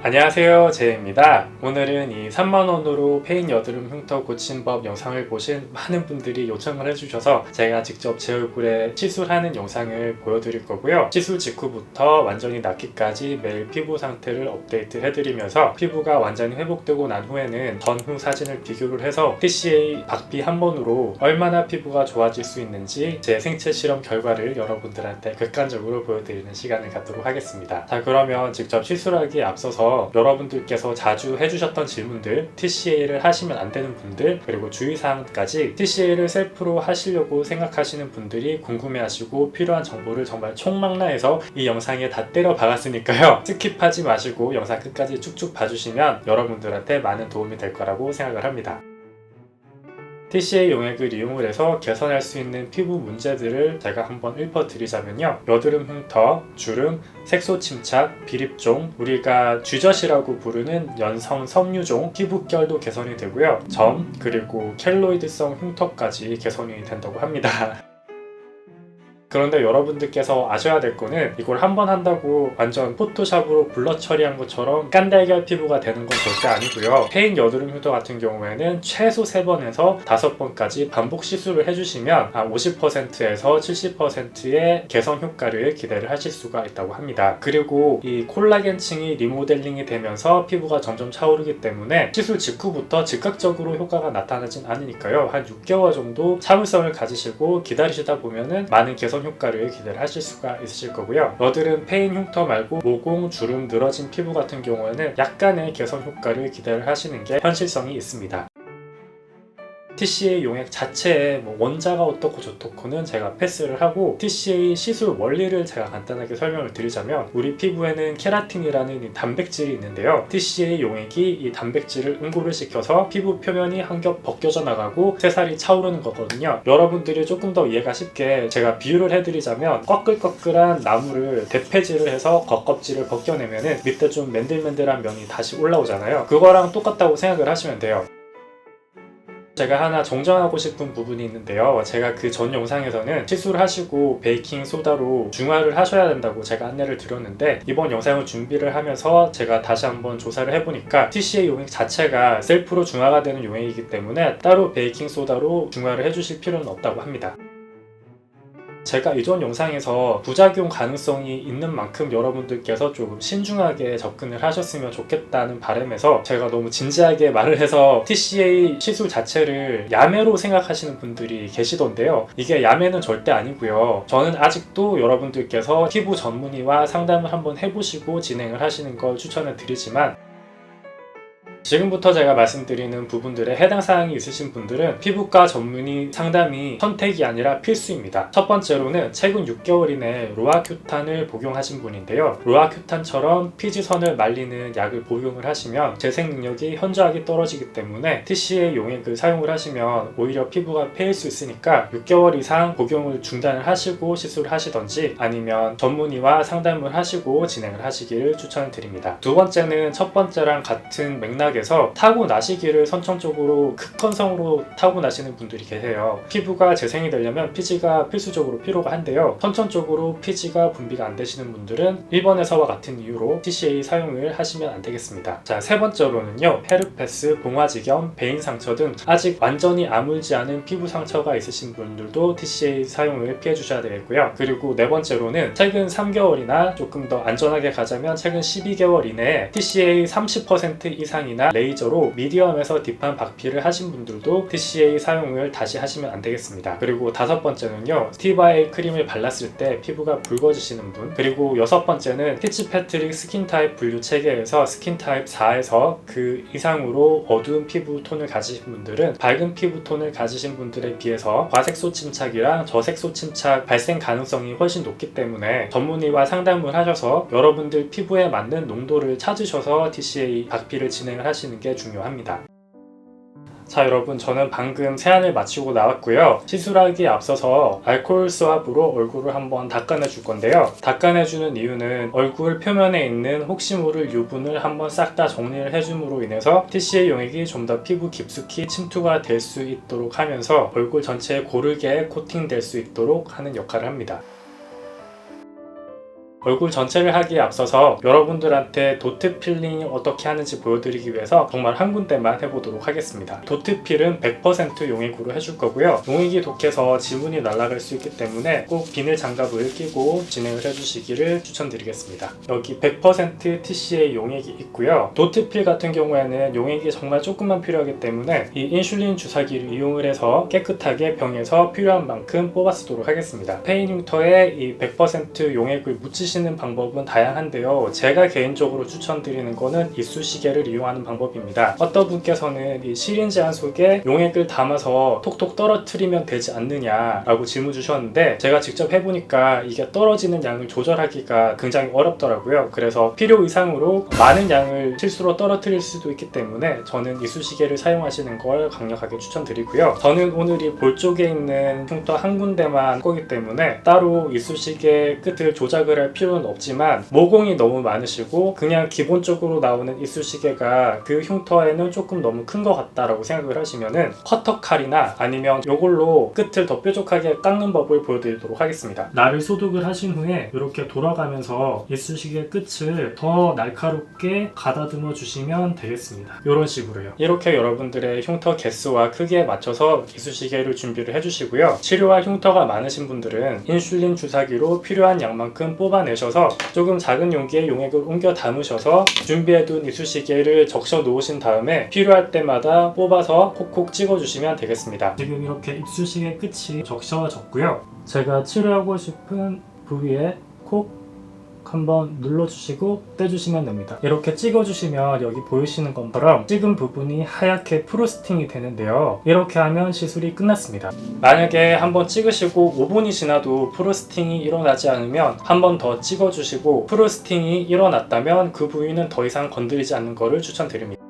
안녕하세요 제이입니다. 오늘은 이 3만원으로 페인 여드름 흉터 고침법 영상을 보신 많은 분들이 요청을 해주셔서 제가 직접 제 얼굴에 시술하는 영상을 보여드릴 거고요. 시술 직후부터 완전히 낫기까지 매일 피부 상태를 업데이트 해드리면서 피부가 완전히 회복되고 난 후에는 전후 사진을 비교를 해서 TCA 박피 한 번으로 얼마나 피부가 좋아질 수 있는지 제 생체 실험 결과를 여러분들한테 객관적으로 보여드리는 시간을 갖도록 하겠습니다. 자 그러면 직접 시술하기에 앞서서 여러분들께서 자주 해주셨던 질문들, TCA를 하시면 안 되는 분들, 그리고 주의사항까지 TCA를 셀프로 하시려고 생각하시는 분들이 궁금해하시고 필요한 정보를 정말 총망라해서 이 영상에 다 때려 박았으니까요. 스킵하지 마시고 영상 끝까지 쭉쭉 봐주시면 여러분들한테 많은 도움이 될 거라고 생각을 합니다. TCA 용액을 이용을 해서 개선할 수 있는 피부 문제들을 제가 한번 읊어드리자면요. 여드름 흉터, 주름, 색소 침착, 비립종, 우리가 쥐젖이라고 부르는 연성 섬유종, 피부결도 개선이 되고요. 점, 그리고 켈로이드성 흉터까지 개선이 된다고 합니다. 그런데 여러분들께서 아셔야 될 거는 이걸 한 번 한다고 완전 포토샵으로 블러 처리한 것처럼 깐달걀 피부가 되는 건 절대 아니고요. 페인 여드름 흉터 같은 경우에는 최소 3번에서 5번까지 반복 시술을 해주시면 50%에서 70%의 개선 효과를 기대를 하실 수가 있다고 합니다. 그리고 이 콜라겐층이 리모델링이 되면서 피부가 점점 차오르기 때문에 시술 직후부터 즉각적으로 효과가 나타나진 않으니까요. 한 6개월 정도 참을성을 가지시고 기다리시다 보면은 많은 개선 효과를 기대를 하실 수가 있으실 거고요. 여드름 페인 흉터 말고 모공, 주름, 늘어진 피부 같은 경우에는 약간의 개선 효과를 기대를 하시는 게 현실성이 있습니다. TCA 용액 자체의 뭐 원자가 어떻고 저떻고는 제가 패스를 하고 TCA 시술 원리를 제가 간단하게 설명을 드리자면 우리 피부에는 케라틴이라는 이 단백질이 있는데요. TCA 용액이 이 단백질을 응고를 시켜서 피부 표면이 한 겹 벗겨져 나가고 새살이 차오르는 거거든요. 여러분들이 조금 더 이해가 쉽게 제가 비유를 해드리자면 꺼끌꺼끌한 나무를 대패질을 해서 겉껍질을 벗겨내면은 밑에 좀 맨들맨들한 면이 다시 올라오잖아요. 그거랑 똑같다고 생각을 하시면 돼요. 제가 하나 정정하고 싶은 부분이 있는데요. 제가 그 전 영상에서는 시술을 하시고 베이킹 소다로 중화를 하셔야 된다고 제가 안내를 드렸는데 이번 영상을 준비를 하면서 제가 다시 한번 조사를 해보니까 TCA 용액 자체가 셀프로 중화가 되는 용액이기 때문에 따로 베이킹 소다로 중화를 해주실 필요는 없다고 합니다. 제가 이전 영상에서 부작용 가능성이 있는 만큼 여러분들께서 조금 신중하게 접근을 하셨으면 좋겠다는 바람에서 제가 너무 진지하게 말을 해서 TCA 시술 자체를 야매로 생각하시는 분들이 계시던데요. 이게 야매는 절대 아니고요. 저는 아직도 여러분들께서 피부 전문의와 상담을 한번 해보시고 진행을 하시는 걸 추천을 드리지만 지금부터 제가 말씀드리는 부분들에 해당 사항이 있으신 분들은 피부과 전문의 상담이 선택이 아니라 필수입니다. 첫 번째로는 최근 6개월 이내 로아큐탄을 복용하신 분인데요. 로아큐탄처럼 피지선을 말리는 약을 복용을 하시면 재생 능력이 현저하게 떨어지기 때문에 TCA 용액을 사용을 하시면 오히려 피부가 패일 수 있으니까 6개월 이상 복용을 중단을 하시고 시술을 하시던지 아니면 전문의와 상담을 하시고 진행을 하시기를 추천을 드립니다. 두 번째는 첫 번째랑 같은 맥락에 에서 타고 나시기를 선천적으로 극건성으로 타고 나시는 분들이 계세요. 피부가 재생이 되려면 피지가 필수적으로 필요가 한데요. 선천적으로 피지가 분비가 안 되시는 분들은 1번에서와 같은 이유로 TCA 사용을 하시면 안 되겠습니다. 자, 세 번째로는요. 헤르페스, 봉화지겸, 베인 상처 등 아직 완전히 아물지 않은 피부 상처가 있으신 분들도 TCA 사용을 피해 주셔야 되겠고요. 그리고 네 번째로는 최근 3개월이나 조금 더 안전하게 가자면 최근 12개월 이내에 TCA 30% 이상이나 레이저로 미디엄에서 딥한 박피를 하신 분들도 TCA 사용을 다시 하시면 안 되겠습니다. 그리고 다섯 번째는요. 스티바의 크림을 발랐을 때 피부가 붉어지시는 분 그리고 여섯 번째는 피치패트릭 스킨 타입 분류 체계에서 스킨 타입 4에서 그 이상으로 어두운 피부 톤을 가지신 분들은 밝은 피부 톤을 가지신 분들에 비해서 과색소 침착이랑 저색소 침착 발생 가능성이 훨씬 높기 때문에 전문의와 상담을 하셔서 여러분들 피부에 맞는 농도를 찾으셔서 TCA 박피를 진행을 하시는 게 중요합니다. 자 여러분 저는 방금 세안을 마치고 나왔고요. 시술하기에 앞서서 알코올 스왑으로 얼굴을 한번 닦아내 줄 건데요. 닦아내 주는 이유는 얼굴 표면에 있는 혹시 모를 유분을 한번 싹 다 정리를 해줌으로 인해서 TCA 용액이 좀 더 피부 깊숙이 침투가 될 수 있도록 하면서 얼굴 전체에 고르게 코팅될 수 있도록 하는 역할을 합니다 얼굴 전체를 하기에 앞서서 여러분들한테 도트 필링이 어떻게 하는지 보여드리기 위해서 정말 한 군데만 해보도록 하겠습니다. 도트 필은 100% 용액으로 해줄 거고요. 용액이 독해서 지문이 날아갈 수 있기 때문에 꼭 비닐 장갑을 끼고 진행을 해주시기를 추천드리겠습니다. 여기 100% TCA 용액이 있고요. 도트 필 같은 경우에는 용액이 정말 조금만 필요하기 때문에 이 인슐린 주사기를 이용을 해서 깨끗하게 병에서 필요한 만큼 뽑아 쓰도록 하겠습니다. 페인 흉터에 이 100% 용액을 묻히 시는 방법은 다양한데요. 제가 개인적으로 추천드리는 거는 이쑤시개를 이용하는 방법입니다. 어떤 분께서는 이 시린지 안 속에 용액을 담아서 톡톡 떨어뜨리면 되지 않느냐라고 질문 주셨는데 제가 직접 해보니까 이게 떨어지는 양을 조절하기가 굉장히 어렵더라고요. 그래서 필요 이상으로 많은 양을 실수로 떨어뜨릴 수도 있기 때문에 저는 이쑤시개를 사용하시는 걸 강력하게 추천드리고요. 저는 오늘 이 볼 쪽에 있는 흉터 한 군데만 할 거기 때문에 따로 이쑤시개 끝을 조작을 할 필요는 없지만 모공이 너무 많으시고 그냥 기본적으로 나오는 이쑤시개가 그 흉터에는 조금 너무 큰 것 같다라고 생각을 하시면은 커터 칼이나 아니면 이걸로 끝을 더 뾰족하게 깎는 법을 보여드리도록 하겠습니다. 나를 소독을 하신 후에 이렇게 돌아가면서 이쑤시개 끝을 더 날카롭게 가다듬어 주시면 되겠습니다. 이런 식으로요. 이렇게 여러분들의 흉터 개수와 크기에 맞춰서 이쑤시개를 준비를 해주시고요. 치료와 흉터가 많으신 분들은 인슐린 주사기로 필요한 양만큼 뽑아내 셔서 조금 작은 용기에 용액을 옮겨 담으셔서 준비해둔 이쑤시개를 적셔 놓으신 다음에 필요할 때마다 뽑아서 콕콕 찍어주시면 되겠습니다. 지금 이렇게 이쑤시개 끝이 적셔졌고요. 제가 치료하고 싶은 부위에 콕 한번 눌러주시고 떼주시면 됩니다. 이렇게 찍어주시면 여기 보이시는 것처럼 찍은 부분이 하얗게 프로스팅이 되는데요. 이렇게 하면 시술이 끝났습니다. 만약에 한번 찍으시고 5분이 지나도 프로스팅이 일어나지 않으면 한번 더 찍어주시고 프로스팅이 일어났다면 그 부위는 더 이상 건드리지 않는 것을 추천드립니다.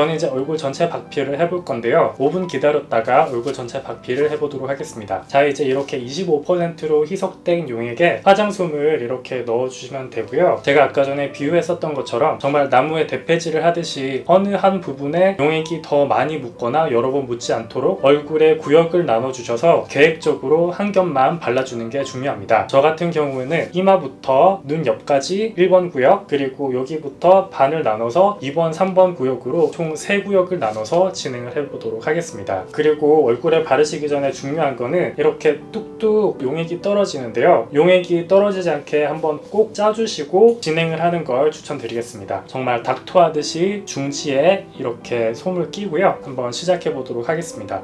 저는 이제 얼굴 전체 박피를 해볼 건데요. 5분 기다렸다가 얼굴 전체 박피를 해보도록 하겠습니다. 자, 이제 이렇게 25%로 희석된 용액에 화장솜을 이렇게 넣어주시면 되고요. 제가 아까 전에 비유했었던 것처럼 정말 나무에 대패질을 하듯이 어느 한 부분에 용액이 더 많이 묻거나 여러 번 묻지 않도록 얼굴에 구역을 나눠주셔서 계획적으로 한 겹만 발라주는 게 중요합니다. 저 같은 경우에는 이마부터 눈 옆까지 1번 구역 그리고 여기부터 반을 나눠서 2번, 3번 구역으로 총 3구역을 나눠서 진행을 해보도록 하겠습니다. 그리고 얼굴에 바르시기 전에 중요한 거는 이렇게 뚝뚝 용액이 떨어지는데요. 용액이 떨어지지 않게 한번 꼭 짜주시고 진행을 하는 걸 추천드리겠습니다. 정말 닥터하듯이 중지에 이렇게 솜을 끼고요. 한번 시작해 보도록 하겠습니다.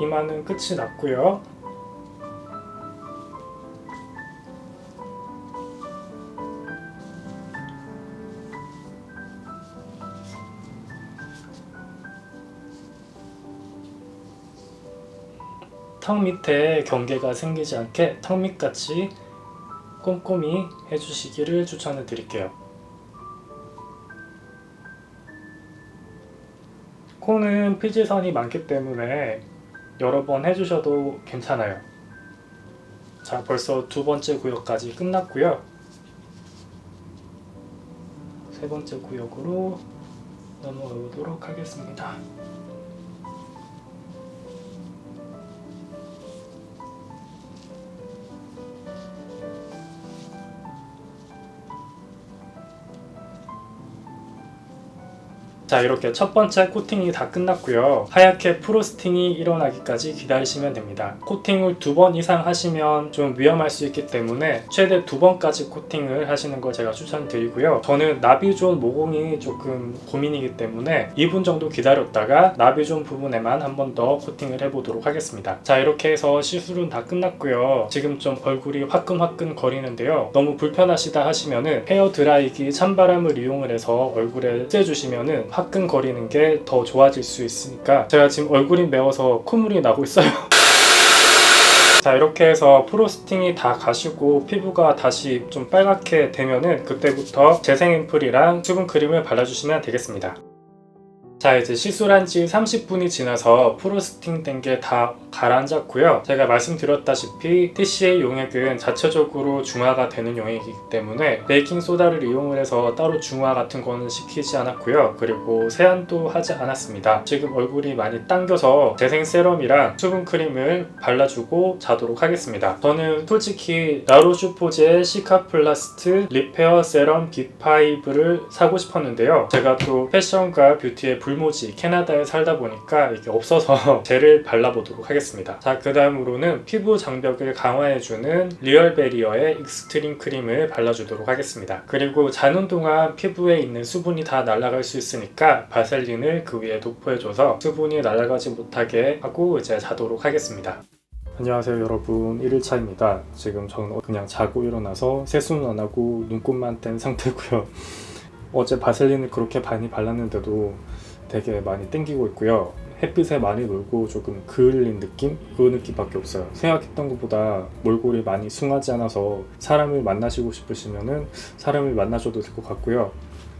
이마는 끝이 났고요. 턱 밑에 경계가 생기지 않게 턱 밑같이 꼼꼼히 해주시기를 추천을 드릴게요. 코는 피지선이 많기 때문에 여러 번 해주셔도 괜찮아요. 자, 벌써 두 번째 구역까지 끝났고요. 세 번째 구역으로 넘어가 보도록 하겠습니다. 자 이렇게 첫 번째 코팅이 다 끝났고요. 하얗게 프로스팅이 일어나기까지 기다리시면 됩니다. 코팅을 두 번 이상 하시면 좀 위험할 수 있기 때문에 최대 두 번까지 코팅을 하시는 걸 제가 추천드리고요. 저는 나비존 모공이 조금 고민이기 때문에 2분 정도 기다렸다가 나비존 부분에만 한 번 더 코팅을 해보도록 하겠습니다. 자 이렇게 해서 시술은 다 끝났고요. 지금 좀 얼굴이 화끈화끈 거리는데요. 너무 불편하시다 하시면은 헤어 드라이기 찬바람을 이용을 해서 얼굴에 쐬주시면은 화 끈거리는 게 더 좋아질 수 있으니까 제가 지금 얼굴이 매워서 콧물이 나고 있어요. 자 이렇게 해서 프로스팅이 다 가시고 피부가 다시 좀 빨갛게 되면은 그때부터 재생 앰플이랑 수분 크림을 발라주시면 되겠습니다. 자 이제 시술한 지 30분이 지나서 프로스팅 된 게 다 가라앉았고요. 제가 말씀드렸다시피 TCA 용액은 자체적으로 중화가 되는 용액이기 때문에 베이킹 소다를 이용을 해서 따로 중화 같은 거는 시키지 않았고요. 그리고 세안도 하지 않았습니다. 지금 얼굴이 많이 당겨서 재생 세럼이랑 수분 크림을 발라주고 자도록 하겠습니다. 저는 솔직히 라로슈포제의 시카플라스트 리페어 세럼 B5를 사고 싶었는데요. 제가 또 패션과 뷰티의 불모지 캐나다에 살다 보니까 이게 없어서 젤을 발라보도록 하겠습니다. 자, 그 다음으로는 피부 장벽을 강화해주는 리얼 베리어의 익스트림 크림을 발라주도록 하겠습니다. 그리고 자는 동안 피부에 있는 수분이 다 날아갈 수 있으니까 바셀린을 그 위에 도포해줘서 수분이 날아가지 못하게 하고 이제 자도록 하겠습니다. 안녕하세요 여러분. 1일차입니다. 지금 저는 그냥 자고 일어나서 세수는 안 하고 눈곱만 뗀 상태고요. 어제 바셀린을 그렇게 많이 발랐는데도 되게 많이 땡기고 있고요 햇빛에 많이 놀고 조금 그을린 느낌? 그 느낌밖에 없어요 생각했던 것보다 몰골이 많이 숭하지 않아서 사람을 만나시고 싶으시면은 사람을 만나셔도 될 것 같고요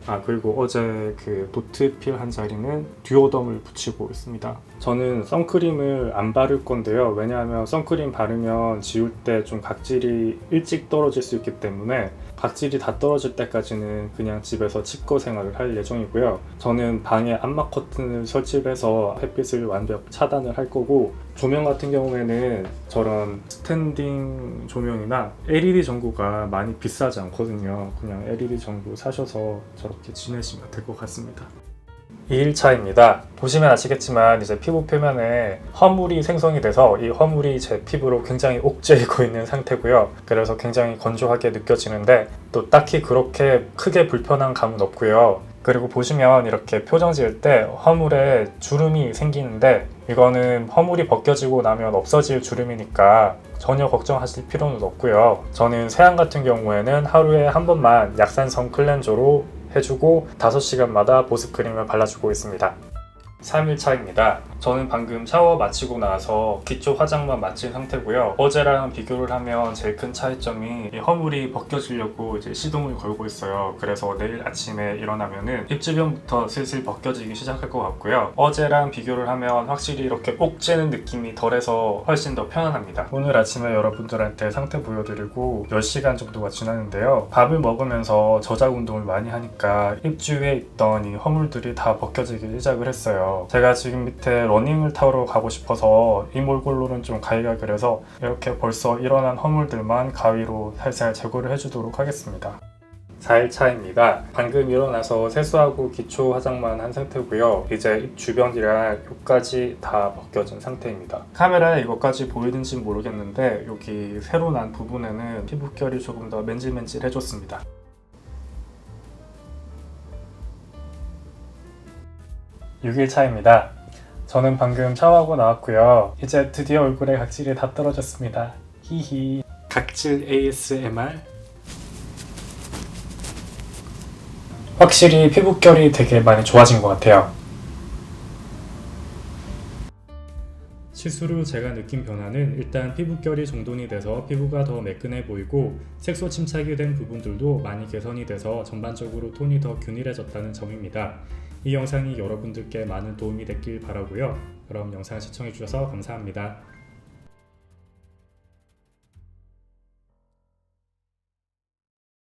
아 그리고 어제 그 도트필 한 자리는 듀오덤을 붙이고 있습니다. 저는 선크림을 안 바를 건데요. 왜냐하면 선크림 바르면 지울 때 좀 각질이 일찍 떨어질 수 있기 때문에 각질이 다 떨어질 때까지는 그냥 집에서 치과 생활을 할 예정이고요. 저는 방에 암막 커튼을 설치해서 햇빛을 완벽 차단을 할 거고 조명 같은 경우에는 저런 스탠딩 조명이나 LED 전구가 많이 비싸지 않거든요. 그냥 LED 전구 사셔서 저렇게 지내시면 될 것 같습니다. 2일차입니다. 보시면 아시겠지만 이제 피부 표면에 허물이 생성이 돼서 이 허물이 제 피부로 굉장히 옥죄이고 있는 상태고요. 그래서 굉장히 건조하게 느껴지는데 또 딱히 그렇게 크게 불편한 감은 없고요. 그리고 보시면 이렇게 표정 지을 때 허물에 주름이 생기는데 이거는 허물이 벗겨지고 나면 없어질 주름이니까 전혀 걱정하실 필요는 없고요. 저는 세안 같은 경우에는 하루에 한 번만 약산성 클렌저로 해주고 5시간마다 보습 크림을 발라주고 있습니다. 3일차입니다. 저는 방금 샤워 마치고 나서 기초 화장만 마친 상태고요. 어제랑 비교를 하면 제일 큰 차이점이 이 허물이 벗겨지려고 이제 시동을 걸고 있어요. 그래서 내일 아침에 일어나면은 입 주변부터 슬슬 벗겨지기 시작할 것 같고요. 어제랑 비교를 하면 확실히 이렇게 옥죄는 느낌이 덜해서 훨씬 더 편안합니다. 오늘 아침에 여러분들한테 상태 보여드리고 10시간 정도가 지났는데요. 밥을 먹으면서 저작 운동을 많이 하니까 입주위에 있던 이 허물들이 다 벗겨지기 시작을 했어요. 제가 지금 밑에 러닝을 타러 가고 싶어서 이 몰골로는 좀 가기가 그래서 이렇게 벌써 일어난 허물들만 가위로 살살 제거를 해주도록 하겠습니다. 4일차입니다. 방금 일어나서 세수하고 기초 화장만 한 상태고요. 이제 입 주변이랑 여기까지 다 벗겨진 상태입니다. 카메라에 이것까지 보이는지 모르겠는데 여기 새로 난 부분에는 피부결이 조금 더 맨질맨질해졌습니다. 6일 차입니다. 저는 방금 샤워하고 나왔고요. 이제 드디어 얼굴에 각질이 다 떨어졌습니다. 히히. 각질 ASMR. 확실히 피부결이 되게 많이 좋아진 것 같아요. 시술 후 제가 느낀 변화는 일단 피부결이 정돈이 돼서 피부가 더 매끈해 보이고 색소 침착이 된 부분들도 많이 개선이 돼서 전반적으로 톤이 더 균일해졌다는 점입니다. 이 영상이 여러분들께 많은 도움이 됐길 바라고요. 그럼 영상 시청해주셔서 감사합니다.